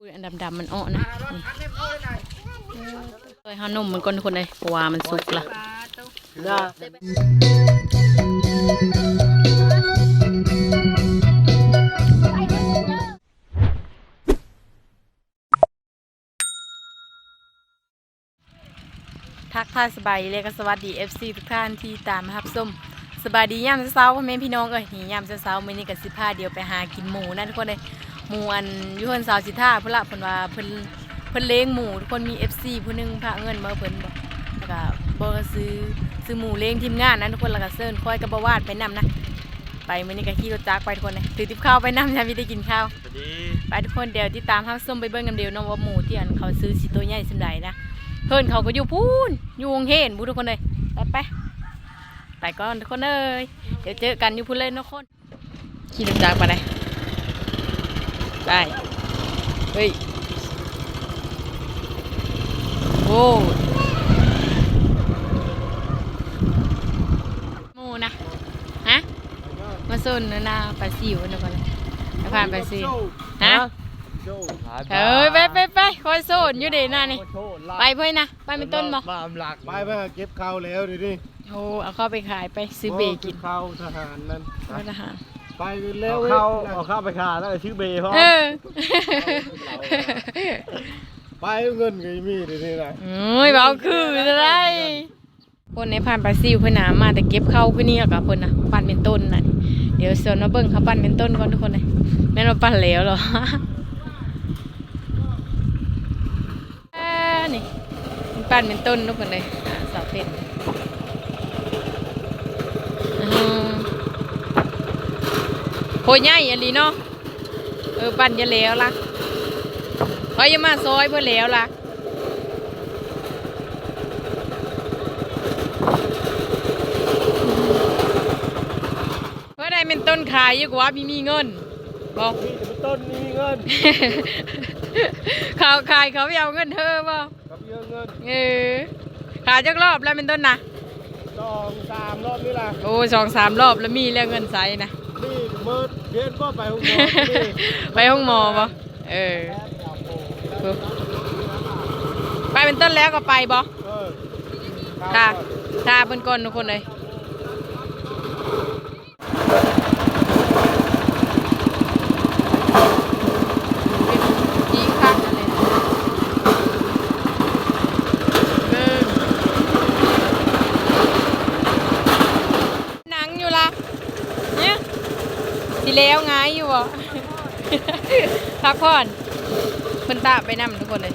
อุ้ยอันดำๆมันอ้อนะเอ้ยห้านมมันก้นคนเลยเพราะว่ามันสุกละทักทายสบายเลยก็สวัสดี FC ทุกท่านที่ตามมารับชม สบายดียามเช้าพ่อแม่พี่น้องเอ้ยนี่ยามเช้าๆมื้อนี้ก็สิพาเดียวไปหากินหมูนะทุกคนเลยหมูอันอยุคนสาวสิท่าเพิ่นละเพิ่นว่าเพิ่นเพิ่นเลี้ยงหมูทุกคนมี FC ผู้หนึงพาเงินมาเพิ่นบอกแล้วก็บ่ซื้อซื้อหมูเลี้ยงทีมงานนะทุกคนแล้วก็เซิ้นคอยกับบวาดไปนํนะไปมื้อนี้ก็ขี่รถจักรไปทุกคนเลยถือติบข้าวไปนำยามมีได้กินข้าวสวัสดีไปทุกคนเดี๋ยวติดตามรับชมไปเบิ่งกันเดียวเนาะว่าหมูที่อันเขาซื้อสิตัวใหญ่สิใดนะเพื่นเขาก็อยู่พูนอยู่วงเห็นบุทุกคนเลย ไปก่อนทุกคนเลยเดี๋ยวเจอกันอยู่พูนเลยทุกคนขี่จักรไปเลยได้เฮ้ยโอ้หมูนะฮะมาโซนนื้อนาปลาซิวนะก่อนเลยไปผ่านปลาซิวฮะเอ้ยไปไปไปคอยโซนอยู่ดีหน้านี่ไปเพื่อนนะไปเป็นต้นบ่มาอำหลักไปไปเก็บข้าวแล้วดิดิ โอ้เอาเข้าไปขายไปซื้อเบรกินข้าวทหารนั่นร้านอาหารไปเร็เอาวเข้าเอาเข้าไปขาแล้วก็ชื่อเบย์พ่อเออไปเงินก็มีดิดินะโอ้ยเบาคือจะได้คนในผ่านปลาซิวเพื่อนหนามาแต่เก็บเข้าเพื่อนนี่กับเพื่อนนะปั่นเป็นต้นน่ะเดี๋ยวเสือมาเบิ่งเขาปั่นเป็นต้นก่อนทุกคนเลยแม่นเราปั่นแล้วเหรอเอ้อนี่มันปั่นเป็นต้นทุกคนเลยอ่าสาวเป็นอืม โหใหญ่อันนี้เนาะเออปั่นจะแล้วล่ะเฮ้ยอย่ามาซอยเพื่อแล้วล่ะเพื่อได้เป็นต้นขายอยู่กว่ามีมีเงินบอกมีแต่เป็นต้นมีเงินเขาขายเขาไม่เอาเงินเธอบ่กับเยอะเงินเออขายจักรอบแล้วเป็นต้นนะสองสามรอบนี่ล่ะโอ้สองสามรอบแล้วมีแล้วเงินใสนะนี่เมิดเพียนก็ไปห้องหมอนี่ไปห้องหมอบ่เออ ไปเป็นต้นแล้วก็ไปบ่เออค่ะถ้าเป็นก้นทุกคนเลย จีคักอะไรนะเบิ่งหนังอยู่ละเนี่ยสิแล้วไงายอยู่บ่ พักผ่อนเพิ่นตาไปนำทุกคนเลย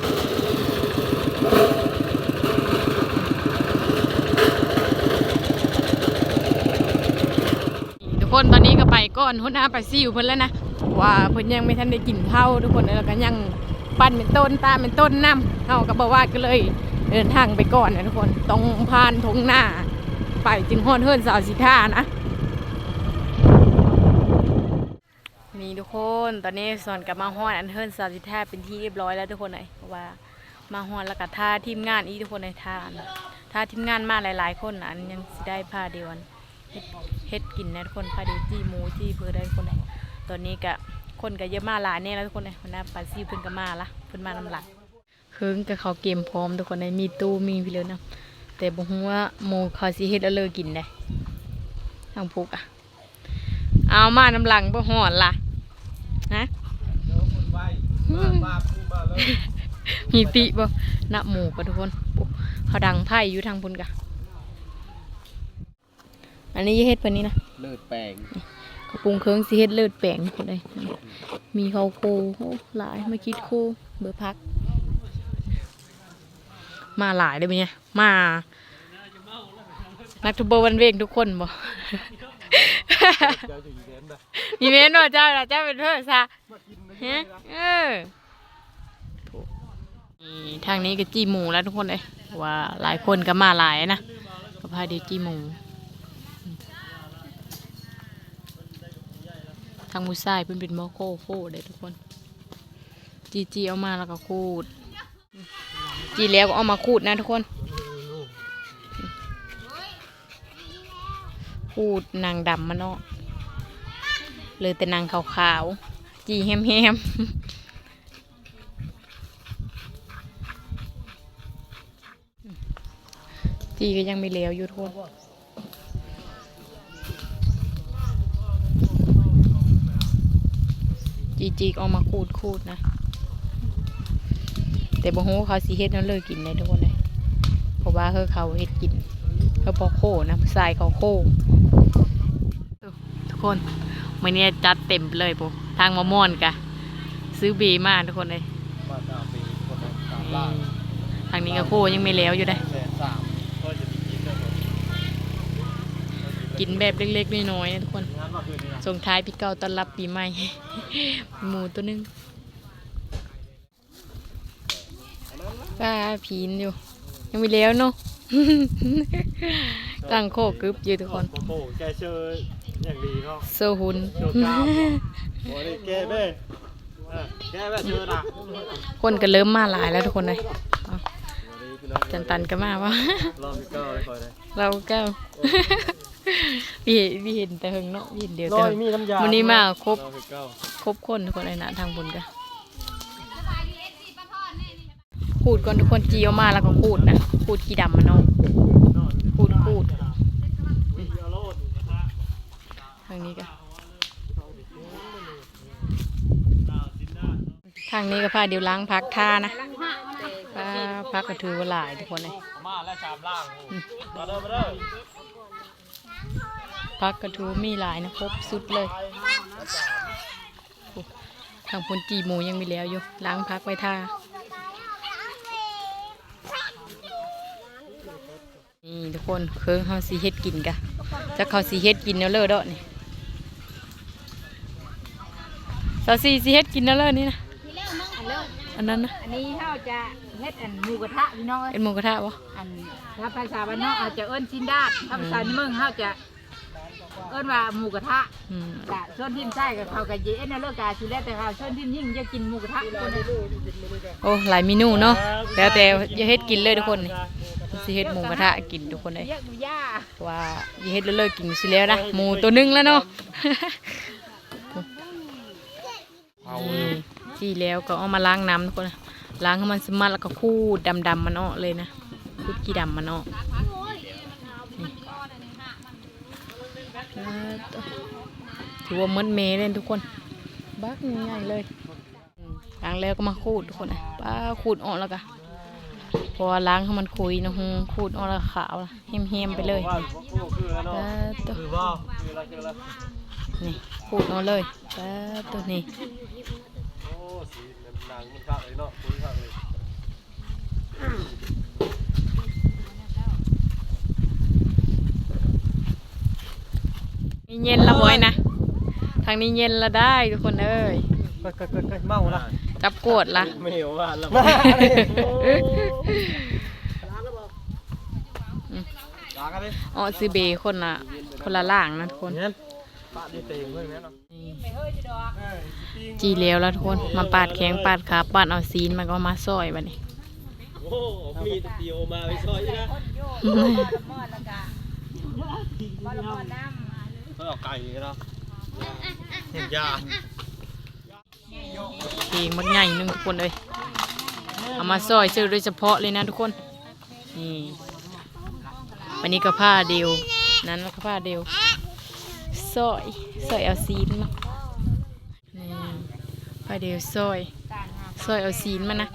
ทุกคนตอนนี้ก็ไปก่อนหัวหน้าไปซิวเพิ่นแล้วนะว่าเพิ่นยังไม่ทันได้กินข้าวทุกคนแล้วก็ยังปั้นเป็นต้นตาเป็นต้นน้ำเฮาก็บอกว่าก็เลยเดินทางไปก่อนนะทุกคนต้องผ่านทงหน้า ไปจึงฮอดเฮิรนสาวสิท่านะ มีทุกคนตอนนี้สอนกับมาฮอดอันเฮิรนสาวสิท่าเป็นที่เรียบร้อยแล้วทุกคนเลยเพราะว่ามาฮอดแล้วก็ท่าทีมงานอีทุกคนในท่านท่าทีมงานมาหลาย ๆ คนนะอันยังสิได้พาเดียวอันเฮ็ดกินนะทุกคนพาเดจี้หมูจี้เพื่อได้ทุกคนเลยตอนนี้ก็คนก็เยอะมากหลายเนี่ยแล้วทุกคนเลยวันนี้ปาซี่เพิ่นก็มาละเพิ่นมานำหลักเพิ่งกับเขาเกมพร้อมทุกคนเลยมีตู้มีพี่เลยนะแต่บ่ฮู้ว่าหมูเขาสิเฮ็ดเอาเลยกินได้ทางพุกอะเอามานำหลังบ่ฮอดล่ะ นะมาพูดมาแล้วมีติบ่นะหมูก็ทุกคนโอ้เขาดังไพ่อยู่ทางพุ่นกะอันนี้เฮ็ดเพิ่นนี่นะเลิศแปลงกระปุงเครื่องสิเฮ็ดเลือดแปลงคนใดมีข้าวโคโอ้หลายมาคิดโคเบอร์พัก มาหลายเลยปะเนี่ยมานักทุบวันเวงทุกคนบ่ เจ้าจะอยู่เด่นนะมีเมนว่าเจ้าล่ะเจ้าเป็นเพื่อนซะฮะเออนี่ทางนี้ก็จีหมูแล้วทุกคนเลยว่าหลายคนก็มาหลายนะก็พาเดียวจีหมูทางมือซ้ายเพิ่นเป็นหมอโคโคได้ทุกคน จีจีเอามาแล้วก็คูด จีแล้วก็เอามาคูดนะทุกคนคูดนางดำมันเนาะ เลยแต่นางขาวๆ จีแฮมๆจีก็ยังไม่เลวอยู่ทุกคนจีจีก็เอามาคูดคูดนะ แต่บ่ฮู้ว่าเขาสิเฮ็ดนั่นเลยกินได้ทุกคนเลยเพราะว่าเฮาเขาเฮ็ดกินเขาพอโคนะผู้ชายเขาโคทุกคน มื้อนี้จัดเต็มเลยปุ๊ทางมะม่อนกะ ซื้อบีมาทุกคนเลยมาตามปีคนละสามล้านทางนี้ก็โคยังไม่แล้วอยู่ได้ แสนสามก็จะมีกินได้หมดกินแบบเล็กๆน้อยๆนะทุกคน งานมาคืนนี้นะส่งท้ายปีเก่าต้อนรับปีใหม่ หมูตัวหนึงป้าผีนอยู่ ยังไม่แล้วเนาะ ตั้งโคกกึบอยู่ทุกคนโอ้โหแกเชย อย่างดีเนาะโซหุนโชว์กล้ามโอ้ยแกเบ้เออแกแบบเชยนะคนก็เริ่มมาหลายแล้วทุกคนเลยเอาจันตันก็มาวะ รอบที่เก้าเลยคอยเลยเราก็พี่เห็นพี่เห็นแต่เฮงเนาะพี่เห็นเดียวร้แต่อยเฮิงมีน้ำยาวันนี้มาครบรอบที่เก้าครบคนทุกคนเลยนะทางบนกันขูดก่อนทุกคนจีออกมาแล้วก็ขูดนะขูดขี้ดำมันเนาะขูดขูด ทางนี้ก็ทางนี้ก็พาเดี๋ยวล้างพักท่านะพาพักก็ถือว่าหลายทุกคนเลยมาแล้วชามล่างมาเด้อมาเด้อพักกระทูมีหลายนะครบสุดเลยโอ้ทางพนจีหมูยังมีแล้วอยู่ล้างพักไว้ท่านี่ทุกคนเครื่องเขาสีเฮ็ดกินกะจะเขาสีเฮ็ดกินแล้วเลยเด้อนี่าวสีสีเฮ็ดกินแล้วเลยนี่นะอันนั้นนะอันนี้เขาจะเฮ็ดอันหมูกระทะพี่น้องเอ้ยเป็นหมูกระทะวะอันถ้าภาษาบ้านนอกอาจจะเอิ้นซินดาดถ้าภาษาในเมืองเขาจะเอิ้นว่าหมูกระทะอืมกะส่วนที่ใช่กับเขากะเย็นนะเลิกกะสิแล้วแต่เขาส่วนที่ยิ่งจะกินหมูกระทะคนนี้โอ้หลายเมนูเนาะแล้วแต่อย่าเฮ็ดกินเลยทุกคนนี่สิเฮ็ดหมูกระทะกินทุกคนเลยเยอะหมูย่าว่าอย่าเฮ็ดเลิกๆกินสิแล้วนะหมูตัวหนึงแล้วเนาะนี่ ที่แล้วก็เอามาล้างน้ำทุกคนนะล้างให้มันสมัดแล้วก็คูดดำๆมันออกเลยนะคูดกี่ดำมันออกนี่ถือว่ามันเมเลยทุกคน บักง่ายๆเลยอืมล้างแล้วก็มาคูดทุกคนนะป้าคูดออกแล้วก็พอล้างให้มันคุยนะฮูคูดออกแล้วขาวละเฮมๆไปเลยว่าโอ้คือแล้วเนาะป้าตัวคือว่าคืออะไรคืออะไรนี่ ขูดเอาเลยแป๊บตัวนี้โอ้สีหนังมันคักเลยเนาะคุยคักเลยนี่เย็นละบอยนะ ทางนี้เย็นละได้ทุกคนเอ้ยก็ก็ก็เมาละจับกวดละไม่เหวว่าแล้วล้างกันดิอ๋อซื้อเบคนละคนละล่างนะทุกคน เนี่ยปะดิเต็งเพื่อนเนี่ยเนาะจีแล้วแล้วทุกคนมาปาดแข้งปาดขาปาดเอาซีนมันก็มาซอยบัดนี้โอ้มีตะเตียวมาไปซอยนะหม้อแล้วกะหม้อละหม้อน้ำเขาเอาไก่เนาะเห็นยาเพลงมันใหญ่หนึงทุกคนเลยเอามาซอยซื้อโดยเฉพาะเลยนะทุกคนนี่วันนี้ก็ผ้าเดียวนั้นแล้วก็ผ้าเดียว ซอยซอยเอาซีนมานี่ผ้าเดียวซอยซอยเอาซีนมานะ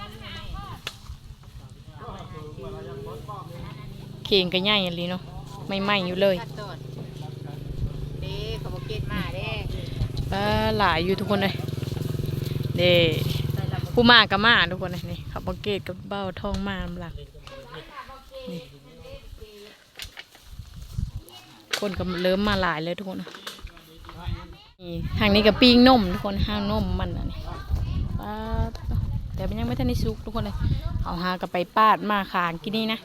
เข่งก็ใหญ่อย่างนี้เนาะไม่ไหม้อยู่เลยขั้นตอนเด้เขาบอกเกณฑ์มาเด้ปลาหลายอยู่ทุกคนเลยเด้ใส่ละผู้มากับมาทุกคนเลยนี่ขับบังเกตกับเบ้าทองมาลำหลักนี่คนก็เริ่มมาหลายเลยทุกคนนะ นี่ทางนี้กับปิ้งนมทุกคนห้างนมมันนะนี่ปาดแต่มันยังไม่ทันได้สุกทุกคนเลยเอาหากับไปปาดมาขางกินนี่นะ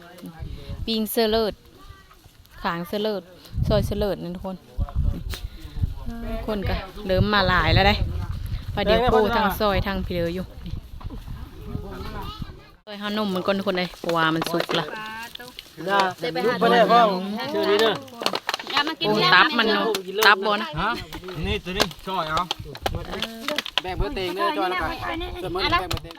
ปิ้งเซอร์เลิศขางเซอร์เลิศซอยเซอร์เลิศนั่นทุกคนคนก็เริ่มมาหลายแล้วได้พอเดี๋ยวปูทางซอยทางพี่เหลืออยู่นี่ซอยห้านมมันก้นคนเลยเพราะว่ามันสุกละยาลูกไปได้พ่อชื่อนี้เด้อยมา กินโอ้แล้วตับมันเนาะตับบ่นะฮะนี่ตัวนี้ช่อยเอาแบ่งเบอร์เต็งเด้อจอยแล้วกันเสมอแบ่งเบอร์เต็ง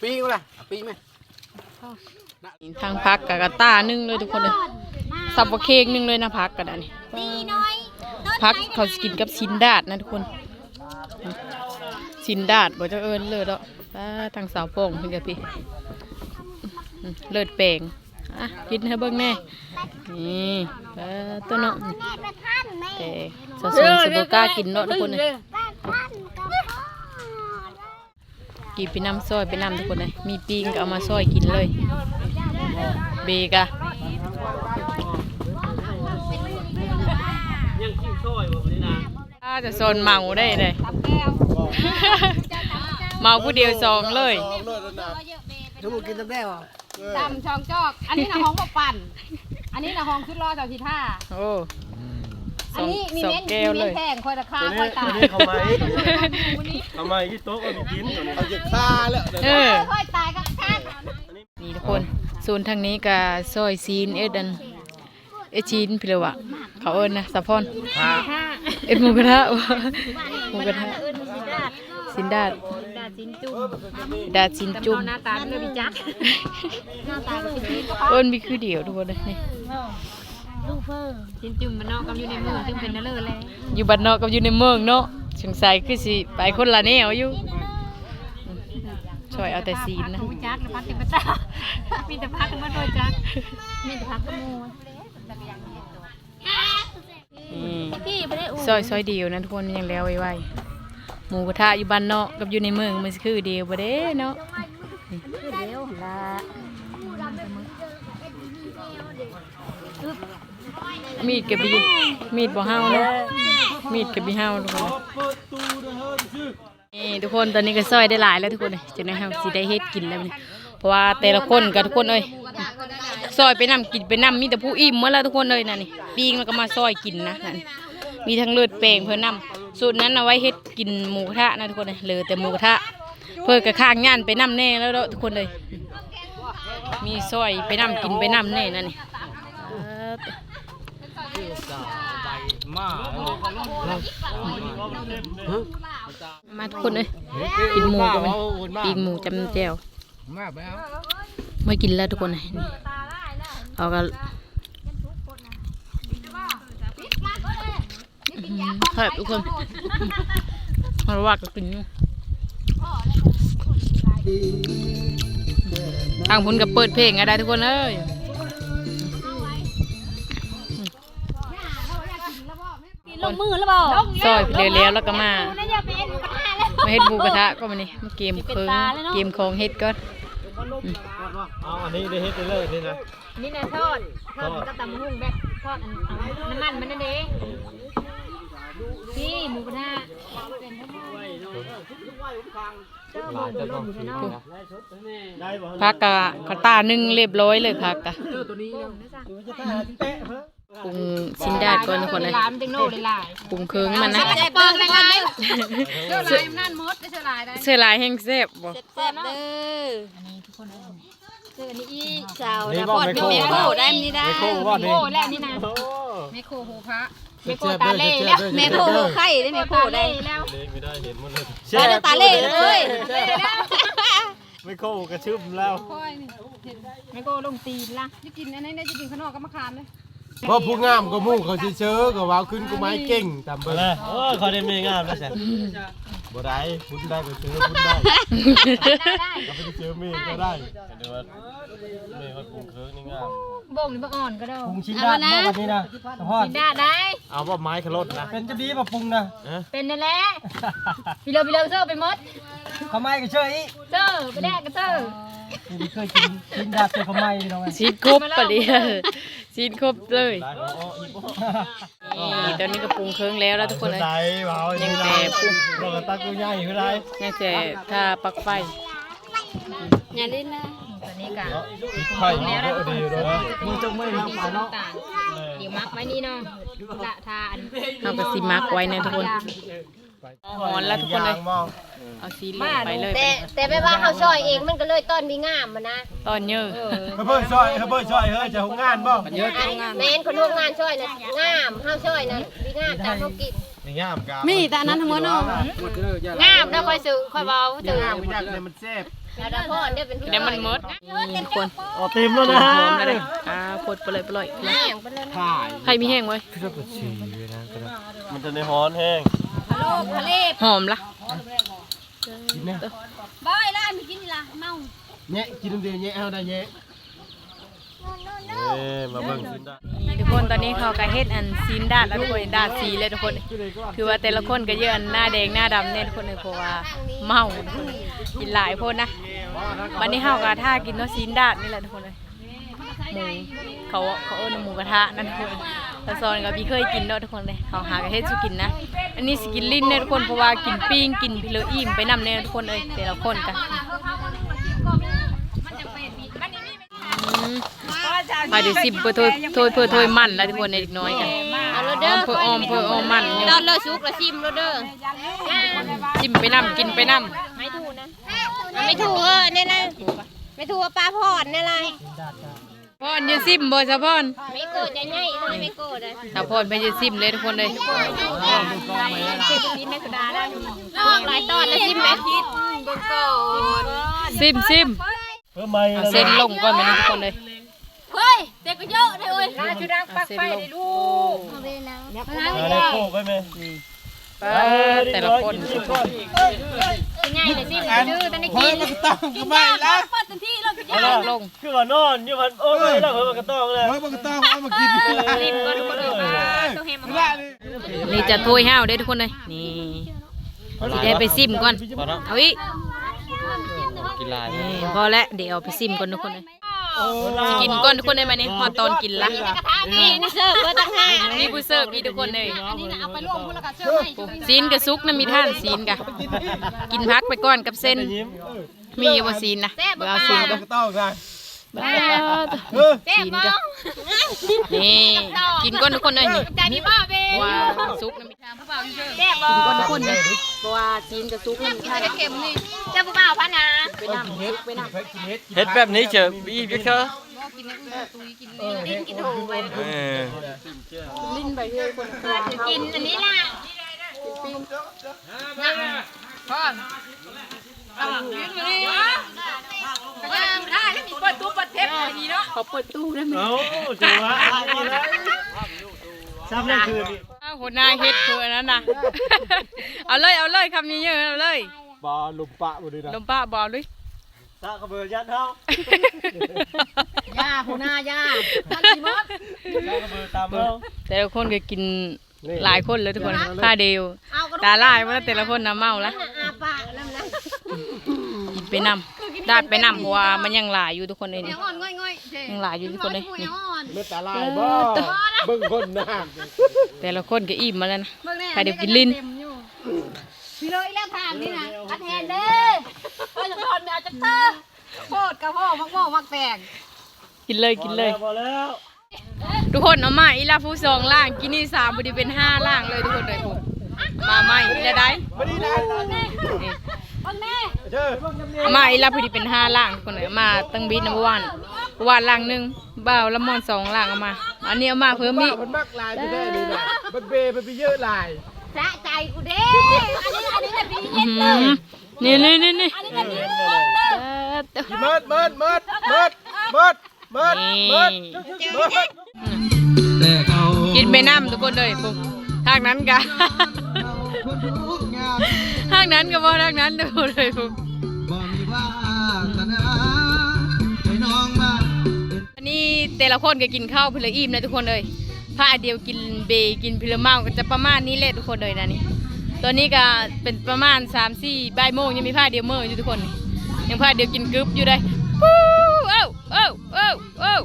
ปีกูล่ะปีไหมทางพักกับกระต้านึ่งเลยทุกคนเลยสับปะเค้กนึ่งเลยนะพักกันอันนี้ดีน้อยพักเขาสิกินกับชินดาดนะทุกคนชินดาดบ่เจะเอิญเลยดอกป้าทางสาวโป่งเพิ่นกับพี่อืม เลิศแปลงอะกินให้เบิ่งแน่นี่ป้าตัวเนาะแม่ไปท่านแม่แต่สาวสวนสบกล้ากินเนาะทุกคนเลยไปท่านกับพ่อกินไปน้ำซอยไปน้ำทุกคนเลยมีปีงก็เอามาซอยกินเลย เบกะยังขี้ช่อยบ่นี่นะถ้าจะโซนเมาได้เลยเมาผู้เดียวสองเลยทุกคนกินตั้งแต่ว่ะ ตำช่องจอก อันนี้นะห้องบอกปั่น อันนี้นะห้องขึ้นรอเจ้าทีท่า โอ้สอันองนี้มีสองเม้นแก้วมีเลเม้นยแพงคอยราคาตัวคนี้อยตาตัวนี้เขามาอีกเขามาอีกโต๊ะก็มีกินตัวนี้เขาจะฆ่าแล้วเออ คอยตายก็ข้างนี่ทุกคนส่วนทางนี้ก็ซอยซีนเอ็ดอันเอดชีนพี่เลยวะเขาเอิญนะสะพอนเอ็ดหมูกระทะวะหมูกระทะสินดาดดาจิ นจุ่มดาดสินจุ่มหน้าตาเลยพี่จักเอิญมีคือเดียวทุกคนเลยนี่จินจุ่มมันนอกกำอยู่ในมือจึงเป็นนั่นเลยแหละอยู่บ้านนอกกับอยู่ในเมืองเนาะสงสัยคือสิไปคนละแนวอยู่ช่วยเอาแต่ซีนนะพี่จักพักกันมาจ้ามีแต่พักกันมาโดยจักมีแต่พักกันมูนี่ซอยซอยเดียวนะทุกคนยังแล้วไว้ๆ หมูกระทะอยู่บ้านนอกกับอยู่ในเมืองมันสิคือเดียวบ่เด้เนาะมีดกับบีมีดบ่เฮาเนาะมีดกับบีเฮาทุกคนนี่ทุกคนตอนนี้ก็ซอยได้หลายแล้วทุกคนเลยจะได้เฮาสิได้เฮ็ดกินแล้วนี่เพราะว่าแต่ละคนกับทุกคนเอ้ยซอยไปนํกินไปนํมีแต่ผู้อิ่มหมดแล้วทุกคนเลยนั่นนี่ปิ้งแล้วก็มาซอยกินนะนั่นมีทั้งเลือดแปลงเพิ่นนํ สูตรนั้นเอาไว้เฮ็ดกินหมูกระทะนะทุกคนเลยเหลือแต่หมูกระทะเพิ่นก็ข้างงานไปนํแน่แล้วเด้อทุกคนเลย มีซอยไปนํกินไปนํแน่นั่นนี่เออมาเออมาทุกคนเลยกินหมูกันไหมปีกหมูจำแจ่วมาไปเอาไม่กินแล้วทุกคนเลยนี่เอากัน ครับทุกคนมาว่าก็กินอยู่ทางพุ่นกับเปิดเพลงอะไรทุกคนเอ้ยลงมือแล้วเปล่าซอยไปเร็วๆแล้วก็มานั่นอย่าเป็นกระทะแล้วมาเฮ็ดหมูกระทะก็มานี่มาเกมเคิงเกมของเฮ็ดก่อนเอาอันนี้ได้เฮ็ดไปเลยนี่นะนี่นะทอดทอดก็ตำหุ่งแบบทอดอันน้ำมันมันนั่นเอง พี่หมูกระทะหลายจะต้องกินนะได้บ่พักกะกระตานึ่งเรียบร้อยเลยพักกะปรุงชิ้นดาดก่อนทุกคนเลยร้านเต็งโน่เลยลายปรุงเคิงมันนะเปิดเลยกันเจ้าลายนั่นมดได้เจ้าลายได้เสื้อลายแห้งแซ่บบ่แซ่บเด้อเจออันนี้อีสาวนะพอดมีเมโคได้นี่ได้ไม่โคแล้วนี่นะโอ้เมโคโหพระ เมโคตาเล่แล้วเมโคไข่ได้เมโคได้แล้วเด็กไม่ได้เห็นหมดเลยตาเล่ตาเล่เลยไม่โค้งกระชึบแล้วค่อยนี่เมโคลงตีนละจะกินอันนี้ได้จะกินข้างนอกก็มาคามเลย เพราะผู้งามก็มุ่งเขาสิเชอก็ว้าวขึ้นกูไม้เก่งตามไปเบิ่งเลยโอ้ยเขาได้ไม่งามแล้วแซ่บ่ได้พุ่นได้ก็เชอพุ่นได้ได้เราไปเจอเมฆก็ได้เดี๋ยวว่าไม่ค่อยปรุงเคิงนี่งามบ่งนี่บ่อ่อนก็ได้ปรุงชิ้นด้านบ่วันนี้นะสะพอดกินได้ได้เอาว่าไม้ขลดนะเป็นจะดีบ่ปรุงนะเป็นนั่นแหละพี่เลอพี่เลอเซอร์ไปมดเขาไม้ก็เชออีเซอร์ไปแดกกันเซอร์ นี่เคยกินกินดาบเจอเขาไม้พี่น้องซีนครบปะเดียวซีนครบเลยได้โอ้ยิบนี่ตอนนี้ก็ปรุงเคิงแล้วแล้วทุกคนเลย ได้เบายังแต่ปรุงบอกกับตากูใหญ่คือไรยังแต่ถ้าปลักไฟอย่าเล่นนะตัวนี้กะไข่ดีด้วยดีด้วยมึงจงไม่ทำปลาเนาะต่างเดี๋ยวมักไว้นี่เนาะละทาอันเอากระสิมักไว้นะทุกคน ไปหอนแล้วทุกคนเลย เอาสีเหลืองไปเลยแต่แต่ไม่ว่าเขาซอยเองมันก็เลยต้นมีงามมันนะตอนเยอะเพิ่นช่วยเพิ่นช่วยเฮ้ยจะหงงานบ่แม่นคนร่วมงานซอยนะงามเฮาซอยนะมีงามตามเขากินนี่งามกามีแต่อันนั้นทั้งหมดเนาะงามแล้วค่อยซื้อค่อยเว้าซื้องามไปจักเลยมันแซ่บแล้วดาพ่อเนี่ยเป็นพี่เดี๋ยวมันหมดนี่ทุกคนอ๋อเต็มแล้วนะหอมแล้วเลยอ่าปลดไปเลยไปเลยแม่งเป็นเลยถ่ายใครมีแห้งไว้มันจะในฮ้อนแห้งโล กทะเลหอมละบ่อยละมีกินนี่ล่ะเมาแยะกินเดียวแยะเอาได้แยะเอ้มาเบิ่งสิได้นี่ทุกคนตอนนี้เขาก็เฮ็ดอันซีนดาดแล้วทุกคนดาดสีเลยทุกคน คือว่าแต่ละคนก็เยอะอันหน้าแดงหน้าดำเนี่ยทุกคนเลยเพราะว่าเมาทุกคนกินหลายคนนะวันนี้เฮาก็ท่ากินเนาะซีนดาดนี่แหละทุกคนเลย หมูเขาเขาเอิ้นว่าหมูกระทะนั่นทุกคนแต่ซอนกับพี่เคยกินเนาะทุกคนเลยเขาหากระเฮ็ดสุกินนะ อันนี้สกินลิ้นเนี่ยทุกคนเพราะว่ากินปิ้งกินพิเลออิ่มไปนำเนี่ยทุกคนเอ้ยแต่ละคนกันอืมไปเดี๋ยวสิบเพื่อโทยโทยเพื่อโทยมันแล้วทุกคนในเด็กน้อยกันเอาโลอเด้ออมเพื่อออมเพื่อออมมันอยู่ตอนเลิกสุกแล้วซิมโลเด้อจิ้มไปนำกินไปนไม่ถูกนะไม่ถูกเออเนี่ยนะไม่ถูกว่าปลาพอดเนี่ยไรำ พ่อนอยืซิมบ่ซะพ่อนไม่โกรธใจง่ายเลยไม่โกรธเลยถ้าพ่อนไปอยืซิมเลยทุกคนเลยลอกหลายตอนแล้วซิมไหมคิดเบิ่งก่อนซิมซิมเพิ่มไม้เอาแล้วเส้นลงก่อนไปนะทุกคนเลยเฮ้ยเด็กก็เยอะเลยเว้ยเอาเส้นลงมาได้โคกไว้ไหมเออ แต่ละคนกิก่อนง่ายเลยซิมดื้อแต่ในเฮ้กิยนมันก็ต้องก็ไม่ละเปิดเต็มที่เลยเอาล่ะลงคือว่านอนอยู่มันโอ้ยแล้วเพิ่นมันก็ต้องเลยเฮ้ยมันก็ต้องเอามากินซิมก็ทุกคนเลยต้องเฮมเวลานี่นี่จะถ้วยห้าวเด้อทุกคนเลยนี่สิได้ไปซิมก่อนเอาอีกกินลายนี่พอแล้วเดี๋ยวเอาไปซิมก่อนทุกคนเลยสิ กินก่อนทุกคนเลยมาเนี่ยพอตอนกินละนี่นี่เสิร์ฟเบอร์ตั้งห้านี่ผู้เสิร์ฟนี่ทุกคนเลยนี่นะเอาไปลวกพุ่นแล้วก็เชื่อให้ซีนกับซุกนะมีท่านซีนกะกินพักไปก่อนกับเส้นยิ้มมีอยู่บ่ซีนนะเบเอาซีนมัก็ นก็ต้องได้เออซีนก็นี่กินก่อนทุกคนเลยนี่ใจดีมากเบ้ว่าซุกนะมีท่านแซ่บบ่กินก่อนทุกคนเลยเพราะว่าซีนกับซุกนะมีท่านเข็มนี่เจ้าผู้บ่าวพะนะไปนำซุกไปนำเฮ็ดแบบนี้เจออีกเถอะกินถูกไปเออลิ้นไปเรื่อยคนกินอันนี้ล่ะเขาเปิดตู้ได้ไหมเอาจังหวะนี้นะซ้ำนั่นคืนนี่อ้าวหัวหน้าเฮ็ดเพื่อนนั้นนะ เอาเลยเอาเลยคำนี้เยอะเอาเลยบอลุมปะบ่ดีนะลมป้าบอกเลยตากระเบือยัดเฮาย่าหัวหน้าย่าตากระเบือตามเฮาแต่ละคนก็กินหลายคนเลยทุกคนผ้าเดียวตาลายว่าแต่ละคนน้ำเมาละอาปากน้ำนะ กินไปนำดาดไปนำเพราะว่ามันยังหลายอยู่ทุกคนเลยนี่อ่อนง่อยง่อยเจ๊ยังหลายอยู่ทุกคนเลยนี่อ่อนเลือดตาลายบ่เบิ่งคนหน้าแต่ละคนก็อิ่มมาแล้วนะเบิ่งแน่ใครเดี๋ยวกินลิ้นพี่เลยแล้วถามนี่นะอัดแทนเด้อเอ้ยจะทอนแมวจะเตอโคตรกระพ่อมักโม่มักแตกกินเลยกินเลยพอแล้วทุกคนเอามาอีลาฟูสองล่างกินนี่สามบดีเป็นห้าล่างเลยทุกคนเลยผมมาใหม่อีละได้บ่ดีนะนี่คนแม่ เด้อเอามาอีลาพอดีเป็นห้าล่างทุกคนเลยเอามาตั้งบีนับวันวันล่างหนึ่งบ่าวละมอนสองล่างเอามา อันนี้เอามาเพิ่มอีกมันมักลายไปได้นี่นะมันเบมันไปเยอะลายสะใจกูเด้อันนี้อันนี้แต่พี่อื้อหือนี่นี่นี่นี่อันนี้แต่พี่เบิ้งเด้อเด้อเมิดเมิดเมิดเมิดเมิดเมิดนี่เมิดเมิดกินไปน้ำทุกคนเลยปุ๊บทางนั้นกะ ทางนั้นก็บ่ทางนั้นเลยทุกคนเลยปุ๊บอันนี้แต่ละคนก็กินข้าวเพลอิ่มนะทุกคนเลยผ้าเดียวกินเบกินเพลเมาก็จะประมาณนี้แหละทุกคนเลยนะนี่ตัวนี้ก็เป็นประมาณ3ามสี่บ่ายโมงยังมีผ้าเดียวเมื่ออยู่ทุกคน ยังผ้าเดียวกินกึบอยู่เลยปู้เอ้าเอ้าเอ้าเอ้า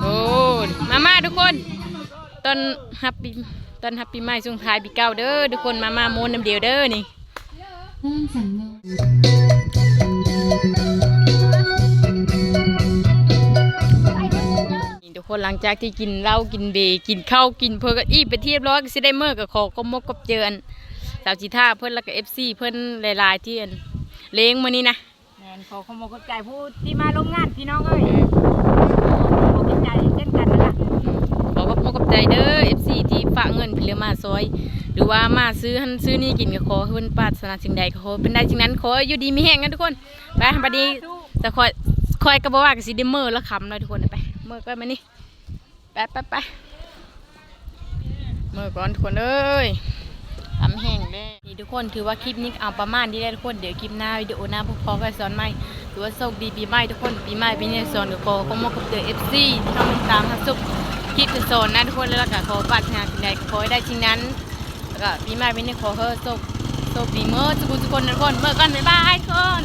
โอ้มามาทุกคน ตอนฮับปี ตอนฮับปีใหม่ช่วงท้ายปีเก่าเด้อทุกคนมามาโมนน้ำเดียวเด้อนี่นี่ทุกคนหลังจากที่กินเหล้ากินเบร์กินข้าวกินเพอก็อีไปเทียบร้อยก็สิได้เมื่อกับขอก็มกกับเจออันสาวจีท่าเพิ่นแล้วก็เอฟซีเพิ่นหลายๆที่อันเลี้ยงมื้อนี้นะแมนขอขโมยกดใจผู้ที่มาลงงานพี่น้องเอ้ยขอกดใจเช่นกันนั่นล่ะขอกับมกกับใจเด้อเอฟซี ฝากเงินพี่เรือมาซอย หรือว่ามาซื้อหันซื้อนี่กินก็ขอให้เพิ่นปรารถนาสิ่งใดก็ขอเป็นได้สิ่งนั้นขออยู่ดีมีแห้งกันทุกคนไปบัดนี้จะคอยคอยก็บ่ว่าก็สิได้มื้อละคำเลยทุกคนไปเมื้อก็มานี่ไปไปไปเมื้อก่อนทุกคนเอ้ยทำแห้งเลยนี่ทุกคนถือว่าคลิปนี้เอาประมาณนี้ได้ทุกคนเดี๋ยวคลิปหน้าวิดีโอหน้าพวกพอไปสอนใหม่ถือว่าโชคดีปีใหม่ทุกคนปีใหม่ปีนี้สอนกับโคก็มกกับเดอเอฟซีที่ทำตามทับซุป คลิปจะสอนนะทุกคนแล้วก็ขอปรารถนาสิ่งใดก็ขอให้ได้จริงนั้นแล้วก็ปีใหม่ปีนี้ขอเฮ้โชคโชคดีเมื่อทุกคนทุกคนทุกคนเมื่อก่อนบ๊ายบายทุกคน